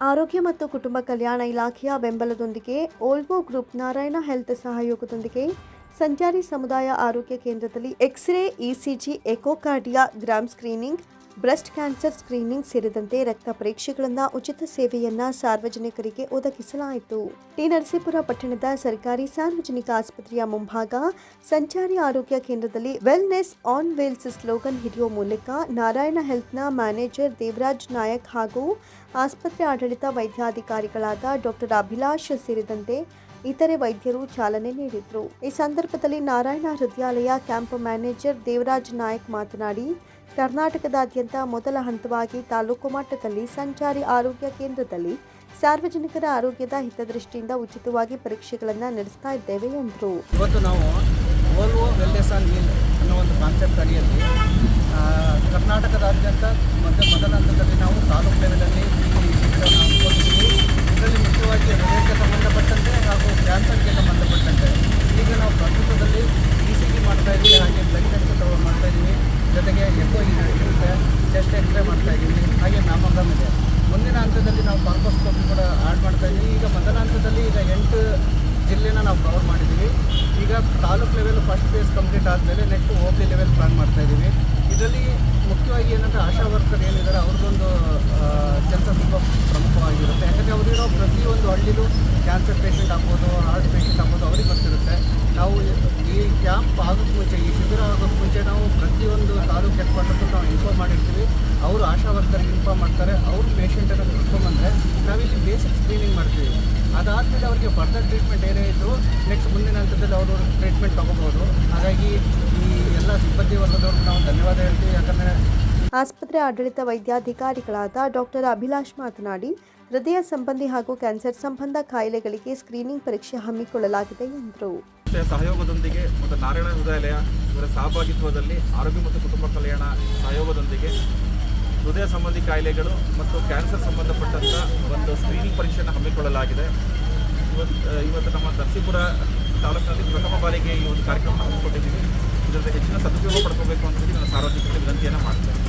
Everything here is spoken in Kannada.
ಆರೋಗ್ಯ ಮತ್ತು ಕುಟುಂಬ ಕಲ್ಯಾಣ ಇಲಾಖೆಯ ಬೆಂಬಲದೊಂದಿಗೆ ಓಲ್ವೋ ಗ್ರೂಪ್ ನಾರಾಯಣ ಹೆಲ್ತ್ ಸಹಯೋಗದೊಂದಿಗೆ ಸಂಚಾರಿ ಸಮುದಾಯ ಆರೋಗ್ಯ ಕೇಂದ್ರದಲ್ಲಿ x ray, ECG, echocardiogram screening breast cancer screening ಸೇರಿದಂತೆ ರಕ್ತ ಪರೀಕ್ಷೆಗಳನ್ನು ಉಚಿತ ಸೇವೆಯನ್ನ ಸಾರ್ವಜನಿಕರಿಗೆ ಒದಗಿಸಲಾಯಿತು. ಟಿ. ನರಸೀಪುರ ಪಟ್ಟಣದ ಸರ್ಕಾರಿ ಸಾರ್ವಜನಿಕ ಆಸ್ಪತ್ರೆಯ ಮುಂಭಾಗ ಸಂಚಾರಿ ಆರೋಗ್ಯ ಕೇಂದ್ರದಲ್ಲಿ ವೆಲ್ನೆಸ್ ಆನ್ ವೇಲ್ಸ್ ಸ್ಲೋಗನ್ ಹಿಡಿಯುವ ಮೂಲಕ ನಾರಾಯಣ ಹೆಲ್ತ್ನ ಮ್ಯಾನೇಜರ್ ದೇವರಾಜ್ ನಾಯಕ್ ಹಾಗೂ ಆಸ್ಪತ್ರೆ ಆಡಳಿತ ವೈದ್ಯಾಧಿಕಾರಿಗಳಾದ ಡಾಕ್ಟರ್ ಅಭಿಲಾಷ್ ಸೇರಿದಂತೆ ಇತರೆ ವೈದ್ಯರು ಚಾಲನೆ ನೀಡಿದರು. ಈ ಸಂದರ್ಭದಲ್ಲಿ ನಾರಾಯಣ ಹೃದಯಾಲಯ ಕ್ಯಾಂಪ್ ಮ್ಯಾನೇಜರ್ ದೇವರಾಜ್ ನಾಯಕ್ ಮಾತನಾಡಿ ಕರ್ನಾಟಕದಾದ್ಯಂತ ಮೊದಲ ಹಂತವಾಗಿ ತಾಲೂಕು ಮಟ್ಟದಲ್ಲಿ ಸಂಚಾರಿ ಆರೋಗ್ಯ ಕೇಂದ್ರದಲ್ಲಿ ಸಾರ್ವಜನಿಕರ ಆರೋಗ್ಯದ ಹಿತದೃಷ್ಟಿಯಿಂದ ಉಚಿತವಾಗಿ ಪರೀಕ್ಷೆಗಳನ್ನು ನಡೆಸ್ತಾ ಇದ್ದೇವೆ ಎಂದರು. ಇವತ್ತು ನಾವು ಓಲ್ವೋ ವೆಲ್ನೆಸ್ ಆನ್ ಮೀಲ್ ಅನ್ನೋ ಒಂದು ಕಾನ್ಸೆಪ್ಟ್ ಅಡಿಯಲ್ಲಿ ಕರ್ನಾಟಕದಾದ್ಯಂತ ಮತ್ತು ಮೊದಲ ಹಂತದಲ್ಲಿ ನಾವು ತಾಲೂಕು ಲೆವೆಲಲ್ಲಿ ಇದರಲ್ಲಿ ಮುಖ್ಯವಾಗಿ ಹೃದಯಕ್ಕೆ ಸಂಬಂಧಪಟ್ಟಂತೆ ಹಾಗೂ ಕ್ಯಾನ್ಸರ್ಗೆ ಸಂಬಂಧಪಟ್ಟಂತೆ. ಈಗ ನಾವು ಪ್ರಸ್ತುತದಲ್ಲಿ ಇ ಸಿ ಜಿ ಮಾಡ್ತಾ ಇದ್ದೀವಿ ಹಾಗೆ ಬ್ಲಡ್ ಟೆಸ್ಟ್ ಮಾಡ್ತಾ ಇದ್ದೀವಿ ಜೊತೆಗೆ ಎಕೋ ಇರುತ್ತೆ ಚೆಸ್ಟ್ ಮಾಡ್ತಾ ಇದ್ದೀವಿ. ಹಾಗೆ ಮ್ಯಾಮೋಗ್ರಾಮ್ ಇದೆ. ಮುಂದಿನ ಹಂತದಲ್ಲಿ ನಾವು ಕಾರ್ಪೋಸ್ಕೋಪಿ ಕೂಡ ಆ್ಯಡ್ ಮಾಡ್ತಾ ಇದ್ದೀವಿ. ಈಗ ಮೊದಲ ಹಂತದಲ್ಲಿ ಈಗ ಎಂಟು ಜಿಲ್ಲೆನ ನಾವು ಕವರ್ ಮಾಡಿದ್ದೀವಿ. ಈಗ taluk level first phase complete ಆದಮೇಲೆ ನೆಕ್ಸ್ಟ್ ಹೋಬಳಿ ಲೆವೆಲ್ ಪ್ಲಾನ್ ಮಾಡ್ತಾ ಇದ್ದೀವಿ. ಇದರಲ್ಲಿ ಮುಖ್ಯವಾಗಿ ಏನಂದರೆ ಆಶಾ ವರ್ಕರ್ ಏನಿದ್ದಾರೆ, ಅವ್ರದ್ದೊಂದು ಕೆಲಸ ತುಂಬ ಪ್ರಮುಖವಾಗಿರುತ್ತೆ. ಯಾಕಂದರೆ ಅವರಿರೋ ಪ್ರತಿಯೊಂದು ಹಳ್ಳಿಲೂ ಕ್ಯಾನ್ಸರ್ ಪೇಷಂಟ್ ಆಗ್ಬೋದು ಹಾರ್ಟ್ ಪೇಷಂಟ್ ಆಗ್ಬೋದು, ಅವ್ರಿಗೆ ಗೊತ್ತಿರುತ್ತೆ. ನಾವು ಕ್ಯಾಂಪ್ ಆಗೋಕ್ಕೆ ಮುಂಚೆ ಈ ಶಿಬಿರ ಆಗೋಕ್ಕೆ ಮುಂಚೆ ನಾವು ಪ್ರತಿಯೊಂದು ತಾಲೂಕು ಹೆಡ್ ನಾವು ಇನ್ಫಾರ್ಮ್ ಮಾಡಿರ್ತೀವಿ. ಅವರು ಆಶಾ ವರ್ಕರ್ಗೆ ಇನ್ಫಾರ್ಮ್ ಮಾಡ್ತಾರೆ. ಅವರು ಪೇಷೆಂಟನ್ನು ಕರ್ಕೊಂಬಂದರೆ ನಾವಿಲ್ಲಿ ಬೇಸಿಕ್ ಸ್ಕ್ರೀನಿಂಗ್ ಮಾಡ್ತೀವಿ. ಅದಾದಮೇಲೆ ಅವರಿಗೆ ಫರ್ದರ್ ಟ್ರೀಟ್ಮೆಂಟ್ ಏನೇ ಇದ್ದರು ನೆಕ್ಸ್ಟ್ ಮುಂದಿನ ಹಂತದಲ್ಲಿ ಅವರು ಟ್ರೀಟ್ಮೆಂಟ್ ತೊಗೋಬೋದು ಹಾಗಾಗಿ ಈ ಎಲ್ಲ ಸಿಬ್ಬಂದಿ ವರ್ಗದವ್ರಿಗೆ ನಾವು ಧನ್ಯವಾದ ಹೇಳ್ತೀವಿ. ಯಾಕಂದರೆ ಆಸ್ಪತ್ರೆ ಆಡಳಿತ ವೈದ್ಯಾಧಿಕಾರಿಗಳಾದ ಡಾಕ್ಟರ್ ಅಭಿಲಾಷ್ ಮಾತನಾಡಿ, ಹೃದಯ ಸಂಬಂಧಿ ಹಾಗೂ ಕ್ಯಾನ್ಸರ್ ಸಂಬಂಧ ಕಾಯಿಲೆಗಳಿಗೆ ಸ್ಕ್ರೀನಿಂಗ್ ಪರೀಕ್ಷೆ ಹಮ್ಮಿಕೊಳ್ಳಲಾಗಿದೆ ಎಂದರು. ಸಂಸ್ಥೆಯ ಸಹಯೋಗದೊಂದಿಗೆ ಮತ್ತು ನಾರಾಯಣ ಹೃದಯಾಲಯ ಇವರ ಸಹಭಾಗಿತ್ವದಲ್ಲಿ ಆರೋಗ್ಯ ಮತ್ತು ಕುಟುಂಬ ಕಲ್ಯಾಣ ಸಹಯೋಗದೊಂದಿಗೆ ಹೃದಯ ಸಂಬಂಧಿ ಕಾಯಿಲೆಗಳು ಮತ್ತು ಕ್ಯಾನ್ಸರ್ ಸಂಬಂಧಪಟ್ಟಂಥ ಒಂದು ಸ್ಕ್ರೀನಿಂಗ್ ಪರೀಕ್ಷೆಯನ್ನು ಹಮ್ಮಿಕೊಳ್ಳಲಾಗಿದೆ. ಇವತ್ತು ಇವತ್ತು ನಮ್ಮ ನರಸೀಪುರ ತಾಲೂಕಿನಲ್ಲಿ ಪ್ರಥಮ ಬಾರಿಗೆ ಈ ಒಂದು ಕಾರ್ಯಕ್ರಮ ಹಮ್ಮಿಕೊಂಡಿದ್ದೀವಿ. ಇದರಿಂದ ಹೆಚ್ಚಿನ ಸದುಪಯೋಗ ಪಡ್ಕೋಬೇಕು ಅಂತ ಹೇಳಿ ನಾನು ಸಾರ್ವಜನಿಕರಿಗೆ ವಿನಂತಿಯನ್ನು ಮಾಡ್ತೇನೆ.